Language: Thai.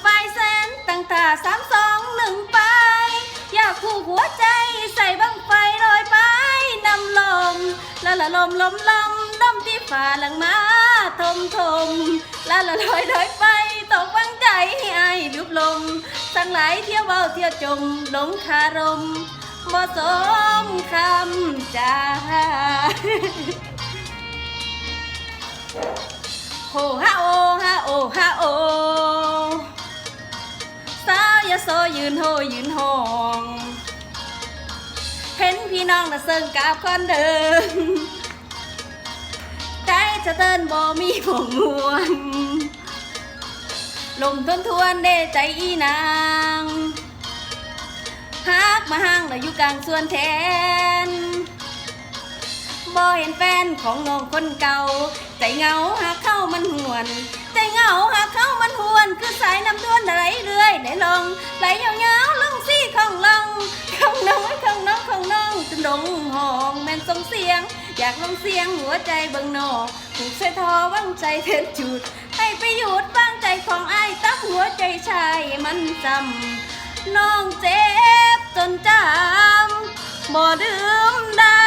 ไฟแสนตั้งตาสามสองหนึ่งไป อยากผูกหัวใจใส่บังไฟลอยไปนำลมละละลมลมลมลมที่ฝ่าหลังมาทมทมละละลอยลอยไปตกบังใจให้อายลืบลมทั้งหลายเที่ยวเบาเที่ยวจมหลงคารมบ่สมคำจาโฮฮาโอฮาโอฮาโอ โซยืนโฮยืนห้อง เห็นพี่น้องน่ะเซิงกาบคนเดิมใจจะเต้นบ่มีผงมวงลมทวนทวนเด้ใจอีนางฮักมาห้างแล้วอยู่กลางสวนแทนบ่เห็นแฟนของน้องคนเก่า ใจเหงาหากเข้ามันหวน ใจเหงาหากเข้า คือสายน้ำด้วนไหลเรื่อยไหลลงไหลยาวๆลงซี่ของลงของน้องของน้องของน้องจนลงห้องแม่นส่งเสียง อยากลงเสียงหัวใจเบิ่งนอกถูกใส่ทอวังใจเทนจุดให้ไปหยุดบ้างใจของไอ้ตักหัวใจชายมันจำน้องเจ็บจนจำบ่ลืมได้